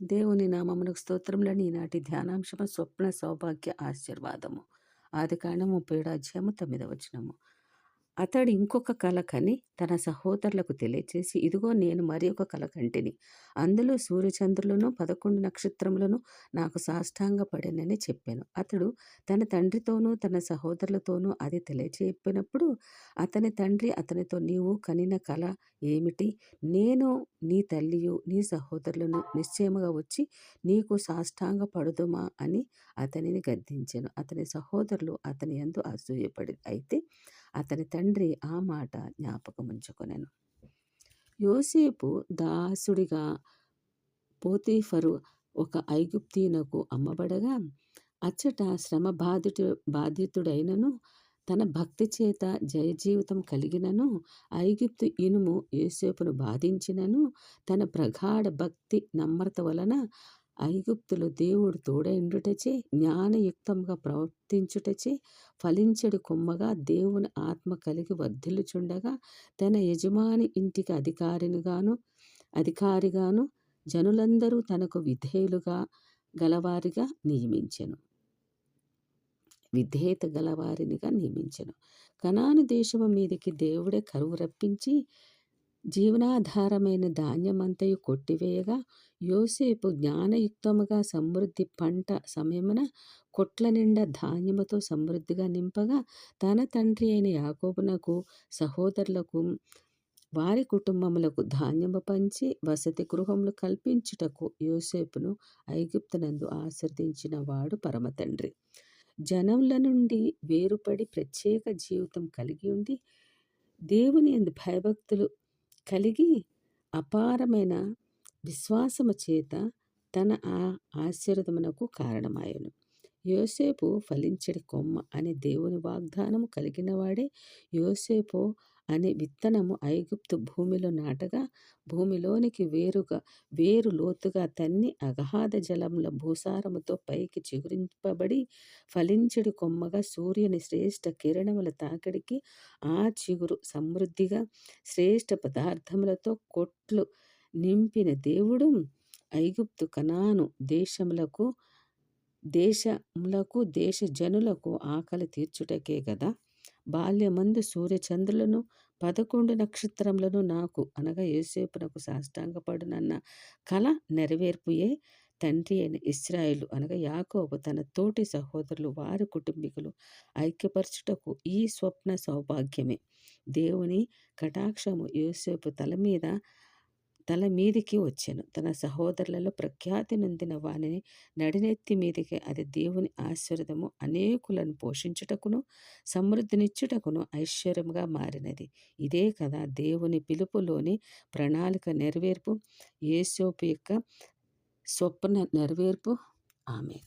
దేవుని నామమునకు స్తోత్రములని ఈనాటి ధ్యానాంశము స్వప్న సౌభాగ్య ఆశీర్వాదము. ఆది కాండము ముప్పై ఏడు అధ్యాయము తొమ్మిదవచనము అతడు ఇంకొక కల కని తన సహోదరులకు తెలియచేసి ఇదిగో నేను మరి ఒక కల కంటిని అందులో సూర్యచంద్రులను పదకొండు నక్షత్రములను నాకు సాష్టాంగ పడినని చెప్పాను. అతడు తన తండ్రితోనూ తన సహోదరులతోనూ అది తెలియచేపినప్పుడు అతని తండ్రి అతనితో నీవు కనిన కళ ఏమిటి? నేను నీ తల్లియు నీ సహోదరులను నిశ్చయముగా వచ్చి నీకు సాష్టాంగ పడుదుమా అని అతనిని గద్దించాను. అతని సహోదరులు అతని ఎందు అసూయపడి అయితే అతని తండ్రి ఆ మాట జ్ఞాపకముంచుకొనెను యోసేపు దాసుడిగా పోతీఫరు ఒక ఐగుప్తీనకు అమ్మబడగా అచ్చట శ్రమ బాధితు బాధితుడైనను తన భక్తి చేత జయజీవితం కలిగినను ఐగిప్తు ఇనుము యోసేపును బాధించినను తన ప్రగాఢ భక్తి నమ్రత వలన ఐగుప్తులు దేవుడు తోడైండుటచే జ్ఞానయుక్తంగా ప్రవర్తించుటచే ఫలించడు కొమ్మగా దేవుని ఆత్మ కలిగి వర్ధిల్లుచుండగా తన యజమాని ఇంటికి అధికారినిగాను అధికారిగాను జనులందరూ తనకు విధేయులుగా గలవారిగా నియమించెను. విధేయత గలవారినిగా నియమించెను. కనాను దేశము మీదకి దేవుడే కరువు రప్పించి జీవనాధారమైన ధాన్యమంతయు కొట్టివేయగా యోసేపు జ్ఞానయుక్తముగా సమృద్ధి పంట సమయమున కొట్ల నిండా ధాన్యముతో సమృద్ధిగా నింపగా తన తండ్రి అయిన యాకోబునకు సహోదరులకు వారి కుటుంబములకు ధాన్యము పంచి వసతి గృహములు కల్పించుటకు యోసేపును ఐగుప్తునందు ఆశ్రదించిన వాడు పరమతండ్రి. జనముల నుండి వేరుపడి ప్రత్యేక జీవితం కలిగి ఉండి దేవుని ఎందు భయభక్తులు కలిగి అపారమైన విశ్వాసము చేత తన ఆ ఆశీర్వదమునకు కారణమాయను. యోసేపు ఫలించడి కొమ్మ అనే దేవుని వాగ్దానము కలిగినవాడే యోసేపు అనే విత్తనము ఐగుప్తు భూమిలో నాటగా భూమిలోనికి వేరుగా వేరు లోతుగా తన్ని అగాధ జలముల భూసారముతో పైకి చిగురింపబడి ఫలించడి కొమ్మగా సూర్యుని శ్రేష్ఠ కిరణముల తాకిడికి ఆ చిగురు సమృద్ధిగా శ్రేష్ఠ పదార్థములతో కొట్లు నింపిన దేవుడు. ఐగుప్తు కనాను దేశములకు దేశములకు దేశ జనులకు ఆకలి తీర్చుటకే కదా బాల్యమందు సూర్యచంద్రులను పదకొండు నక్షత్రములను నాకు అనగా యేసేపునకు సాష్టాంగపడునన్న కళ నెరవేర్పుయే తండ్రి అయిన ఇస్రాయిలు అనగా యాకోబు తన తోటి సహోదరులు వారి కుటుంబీకులు ఐక్యపరచుటకు ఈ స్వప్న సౌభాగ్యమే. దేవుని కటాక్షము యోసేపు తల మీద తల మీదికి వచ్చాను. తన సహోదరులలో ప్రఖ్యాతి నొందిన వానిని నడినెత్తి మీదికి అది దేవుని ఆశీర్వదము. అనేకులను పోషించుటకును సమృద్ధినిచ్చుటకును ఐశ్వర్యముగా మారినది. ఇదే కదా దేవుని పిలుపులోని ప్రణాళిక నెరవేర్పు. ఏసోపు యొక్క స్వప్న నెరవేర్పు. ఆమె